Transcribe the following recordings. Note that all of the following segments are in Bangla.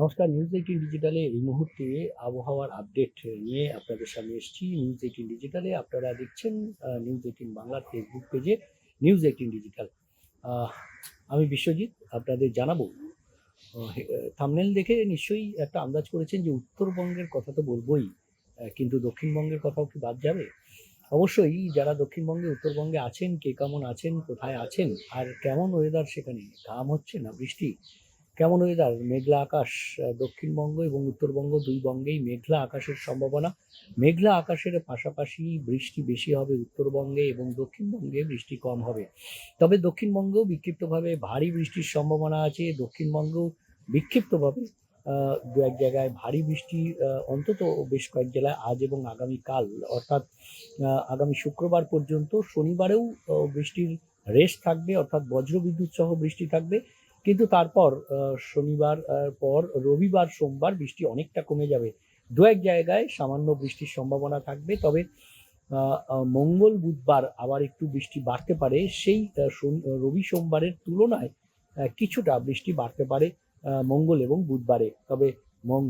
নমস্কার নিউজ এইটিন ডিজিটালে এই মুহূর্তে আবহাওয়ার আপডেট নিয়ে আপনাদের সামনে এসেছি। নিউজ এইটিন ডিজিটালে আপনারা দেখছেন নিউজ এইটিন বাংলার ফেসবুক পেজে নিউজ এইটিন ডিজিটাল আমি বিশ্বজিৎ, আপনাদের জানাব থামনেল দেখে নিশ্চয়ই একটা আন্দাজ করেছেন যে উত্তরবঙ্গের কথা তো বলবোই কিন্তু দক্ষিণবঙ্গের কথাও কি বাদ যাবে? অবশ্যই যারা দক্ষিণবঙ্গে, উত্তরবঙ্গে আছেন, কে কেমন আছেন, কোথায় আছেন, আর কেমন ওয়েদার সেখানে, ঘাম হচ্ছে না বৃষ্টি? কেমন ওয়েদার মেঘলা আকাশ দক্ষিণবঙ্গ এবং উত্তরবঙ্গ দুই বঙ্গেই মেঘলা আকাশের সম্ভাবনা। মেঘলা আকাশের পাশাপাশি বৃষ্টি বেশি হবে উত্তরবঙ্গে এবং দক্ষিণবঙ্গে বৃষ্টি কম হবে। তবে দক্ষিণবঙ্গেও বিক্ষিপ্তভাবে ভারী বৃষ্টির সম্ভাবনা আছে। দক্ষিণবঙ্গেও বিক্ষিপ্তভাবে দু এক জায়গায় ভারী বৃষ্টি অন্তত বেশ কয়েক জেলায় আজ এবং আগামীকাল, অর্থাৎ আগামী শুক্রবার পর্যন্ত শনিবারেও বৃষ্টির রেশ থাকবে, অর্থাৎ বজ্রবিদ্যুৎ সহ বৃষ্টি থাকবে। কিন্তু তারপর শনিবার পর রবিবার, সোমবার বৃষ্টি অনেকটা কমে যাবে। দু এক জায়গায় সামান্য বৃষ্টির সম্ভাবনা থাকবে, তবে মঙ্গল বুধবার আবার একটু বৃষ্টি বাড়তে পারে। সেই রবি সোমবারের তুলনায় কিছুটা বৃষ্টি বাড়তে পারে মঙ্গল এবং বুধবারে। তবে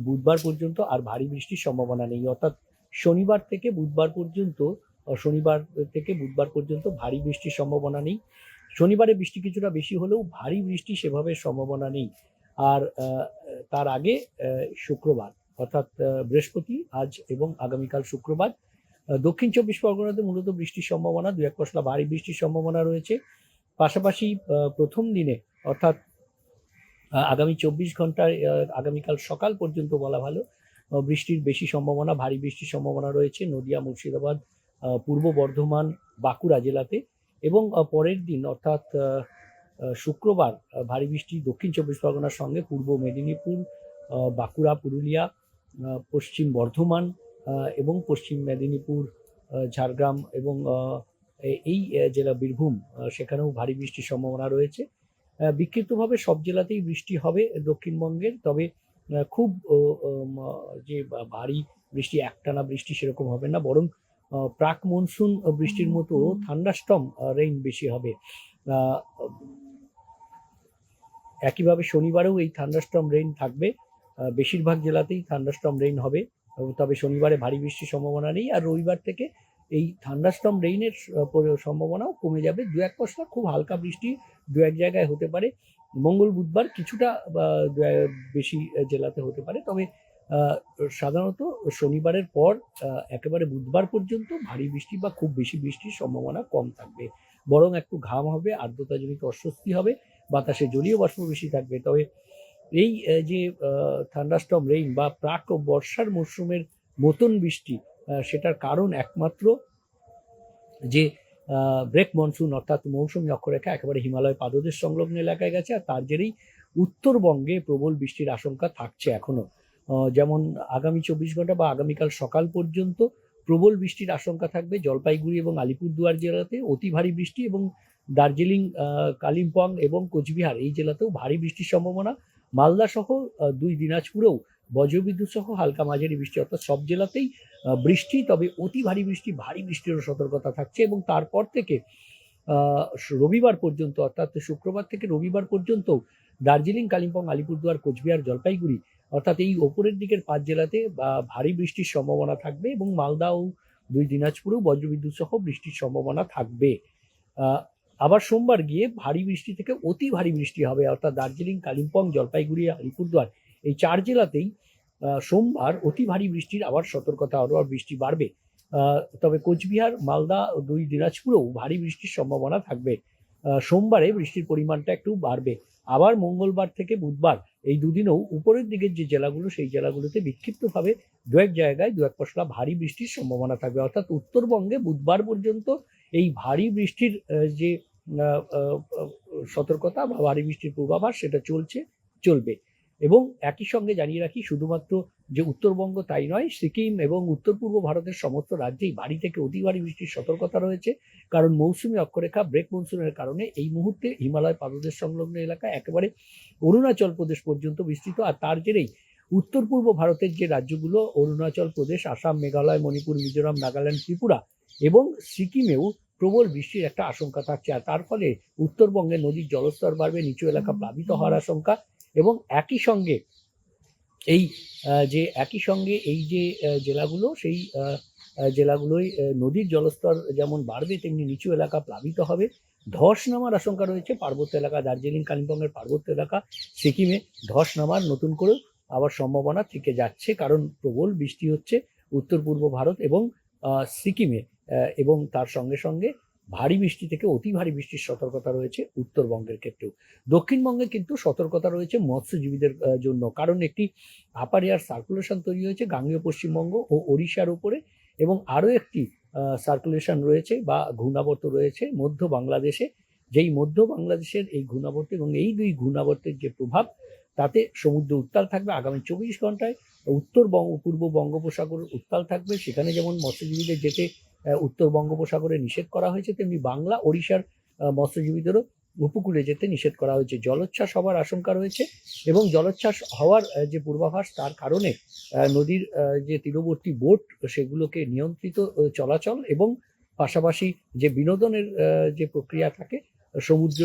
বুধবার পর্যন্ত আর ভারী বৃষ্টির সম্ভাবনা নেই। অর্থাৎ শনিবার থেকে বুধবার পর্যন্ত শনিবার থেকে বুধবার পর্যন্ত ভারী বৃষ্টির সম্ভাবনা নেই। শনিবারে বৃষ্টি কিছুটা বেশি হলেও ভারী বৃষ্টি সেভাবে সম্ভাবনা নেই। আর তার আগে শুক্রবার, অর্থাৎ বৃহস্পতি আজ এবং আগামীকাল শুক্রবার দক্ষিণ চব্বিশ পরগনাতে মূলত বৃষ্টির সম্ভাবনা দু এক পশলা ভারী বৃষ্টির সম্ভাবনা রয়েছে। পাশাপাশি প্রথম দিনে, অর্থাৎ আগামী চব্বিশ ঘন্টায় আগামীকাল সকাল পর্যন্ত বলা ভালো বৃষ্টির বেশি সম্ভাবনা, ভারী বৃষ্টির সম্ভাবনা রয়েছে। নদিয়া, মুর্শিদাবাদ পূর্ব বর্ধমান, বাঁকুড়া জেলাতে। এবং পরের দিন অর্থাৎ শুক্রবার ভারী বৃষ্টি দক্ষিণ চব্বিশ পরগনার সঙ্গে পূর্ব মেদিনীপুর বাঁকুড়া, পুরুলিয়া পশ্চিম বর্ধমান এবং পশ্চিম মেদিনীপুর ঝাড়গ্রাম এবং এই জেলা বীরভূম সেখানেও ভারী বৃষ্টির সম্ভাবনা রয়েছে। বিক্ষিপ্তভাবে সব জেলাতেই বৃষ্টি হবে দক্ষিণবঙ্গের, তবে খুব যে ভারী বৃষ্টি, একটানা বৃষ্টি সেরকম হবে না, বরং প্রাক মনসুন বৃষ্টির মতো থান্ডাস্টম রেইন বেশি হবে। একইভাবে শনিবারেও এই থান্ডাস্টম রেইন থাকবে। বেশিরভাগ জেলাতেই থান্ডাস্টম রেইন হবে। তবে শনিবারে ভারী বৃষ্টির সম্ভাবনা নেই। আর রবিবার থেকে এই থান্ডাস্টম রেইনের সম্ভাবনাও কমে যাবে। দু এক পশলা খুব হালকা বৃষ্টি দু এক জায়গায় হতে পারে। মঙ্গল বুধবার কিছুটা বেশি জেলাতে হতে পারে। তবে সাধারণত শনিবারের পর একেবারে বুধবার পর্যন্ত ভারী বৃষ্টি বা খুব বেশি বৃষ্টির সম্ভাবনা কম থাকবে। বরং একটু ঘাম হবে আর্দ্রতাজনিত অস্বস্তি হবে, বাতাসে জলীয় বাষ্প বেশি থাকবে। তবে এই যে থান্ডাস্টম রেইন বা প্রাক ও বর্ষার মরশুমের মতন বৃষ্টি সেটার কারণ একমাত্র যে ব্রেক মনসুন অর্থাৎ মৌসুমী অক্ষরেখা একেবারে হিমালয় পাদদেশ সংলগ্ন এলাকায় গেছে, আর তার জেরেই উত্তরবঙ্গে প্রবল বৃষ্টির আশঙ্কা থাকছে এখনও যেমন আগামী চব্বিশ ঘণ্টা বা আগামীকাল সকাল পর্যন্ত প্রবল বৃষ্টির আশঙ্কা থাকবে। জলপাইগুড়ি এবং আলিপুরদুয়ার জেলাতে অতি ভারী বৃষ্টি এবং দার্জিলিং কালিম্পং এবং কোচবিহার এই জেলাতেও ভারী বৃষ্টির সম্ভাবনা। মালদা সহ দুই দিনাজপুরেও বজ্রবিদ্যুৎ সহ হালকা মাঝারি বৃষ্টি, অর্থাৎ সব জেলাতেই বৃষ্টি, তবে অতি ভারী বৃষ্টি, ভারী বৃষ্টিরও সতর্কতা থাকছে এবং তারপর থেকে রবিবার পর্যন্ত, অর্থাৎ শুক্রবার থেকে রবিবার পর্যন্ত দার্জিলিং, কালিম্পং, আলিপুরদুয়ার, কোচবিহার, জলপাইগুড়ি অর্থাৎ এই ওপরের দিকের পাঁচ জেলাতে, বা ভারী বৃষ্টির সম্ভাবনা থাকবে এবং মালদা ও দুই দিনাজপুরেও বজ্রবিদ্যুৎ সহ বৃষ্টির সম্ভাবনা থাকবে। আবার সোমবার গিয়ে ভারী বৃষ্টি থেকে অতি ভারী বৃষ্টি হবে, অর্থাৎ দার্জিলিং, কালিম্পং, জলপাইগুড়ি, আলিপুরদুয়ার এই চার জেলাতেই সোমবার অতি ভারী বৃষ্টির আবার সতর্কতা আরও আর বৃষ্টি বাড়বে। তবে কোচবিহার, মালদা দুই দিনাজপুরেও ভারী বৃষ্টির সম্ভাবনা থাকবে। সোমবারে বৃষ্টির পরিমাণটা একটু বাড়বে। আবার মঙ্গলবার থেকে বুধবার এই দুদিনেও উপরের দিকের যে জেলাগুলো, সেই জেলাগুলোতে বিক্ষিপ্তভাবে দু এক জায়গায় দু এক পশলা ভারী বৃষ্টির সম্ভাবনা থাকবে। অর্থাৎ উত্তরবঙ্গে বুধবার পর্যন্ত এই ভারী বৃষ্টির যে সতর্কতা বা ভারী বৃষ্টির পূর্বাভাস সেটা চলছে, চলবে। এবং একই সঙ্গে জানিয়ে রাখি, শুধুমাত্র যে উত্তরবঙ্গ তাই নয়, সিকিম এবং উত্তর পূর্ব ভারতের সমস্ত রাজ্যেই ভারী থেকে অতি ভারী বৃষ্টির সতর্কতা রয়েছে। কারণ মৌসুমি অক্ষরেখা ব্রেক মনসুনের কারণে এই মুহূর্তে হিমালয় পাদদেশ সংলগ্ন এলাকা একেবারে অরুণাচল প্রদেশ পর্যন্ত বিস্তৃত। আর তার জেরেই উত্তর পূর্ব ভারতের যে রাজ্যগুলো, অরুণাচল প্রদেশ, আসাম, মেঘালয়, মণিপুর, মিজোরাম, নাগাল্যান্ড, ত্রিপুরা এবং সিকিমেও প্রবল বৃষ্টির একটা আশঙ্কা থাকছে। আর তার ফলে উত্তরবঙ্গে নদীর জলস্তর বাড়বে, নিচু এলাকা প্লাবিত হওয়ার আশঙ্কা। এবং একই সঙ্গে এই যে একই সঙ্গে এই যে জেলাগুলো, সেই জেলাগুলোয় নদীর জলস্তর যেমন বাড়বে, তেমনি নিচু এলাকা প্লাবিত হবে। ধস নামার আশঙ্কা রয়েছে পার্বত্য এলাকা, দার্জিলিং, কালিম্পংয়ের পার্বত্য এলাকা, সিকিমে ধস নামার নতুন করে আবার সম্ভাবনা থেকে যাচ্ছে, কারণ প্রবল বৃষ্টি হচ্ছে উত্তর পূর্ব ভারত এবং সিকিমে এবং তার সঙ্গে সঙ্গে ভারী বৃষ্টি থেকে অতি ভারী বৃষ্টির সতর্কতা রয়েছে উত্তরবঙ্গের ক্ষেত্রেও। দক্ষিণবঙ্গে কিন্তু সতর্কতা রয়েছে মৎস্যজীবীদের জন্য। কারণ একটি আপার এয়ার সার্কুলেশন তৈরি হয়েছে গাঙ্গেয় পশ্চিমবঙ্গ ও ওড়িশার উপরে এবং আরও একটি সার্কুলেশন রয়েছে বা ঘূর্ণাবর্ত রয়েছে মধ্য বাংলাদেশে। যেই মধ্য বাংলাদেশের এই ঘূর্ণাবর্ত এবং এই দুই ঘূর্ণাবর্তের যে প্রভাব, তাতে সমুদ্র উত্তাল থাকবে আগামী চব্বিশ ঘন্টায় উত্তর বঙ্গ, পূর্ব বঙ্গোপসাগর উত্তাল থাকবে। সেখানে যেমন মৎস্যজীবীদের যেতে উত্তর বঙ্গোপসাগরে নিষেধ করা হয়েছে, তেমনি বাংলা, ওড়িশার মৎস্যজীবীদেরও উপকূলে যেতে নিষেধ করা হয়েছে। জলোচ্ছ্বাস হওয়ার আশঙ্কা রয়েছে এবং জলোচ্ছ্বাস হওয়ার যে পূর্বাভাস, তার কারণে নদীর যে তীরবর্তী বোট, সেগুলোকে নিয়ন্ত্রিত চলাচল এবং পাশাপাশি যে বিনোদনের যে প্রক্রিয়া থাকে, সমুদ্র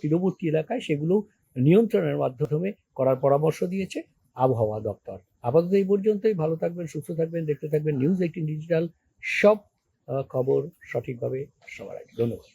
তীরবর্তী এলাকায় সেগুলো নিয়ন্ত্রণের মাধ্যমে করার পরামর্শ দিয়েছে আবহাওয়া দপ্তর। আপাতত এই পর্যন্তই। ভালো থাকবেন, সুস্থ থাকবেন, দেখতে থাকবেন। নিউজ এইটিন ডিজিটাল, সব খবর সঠিকভাবে সবার আগে। ধন্যবাদ।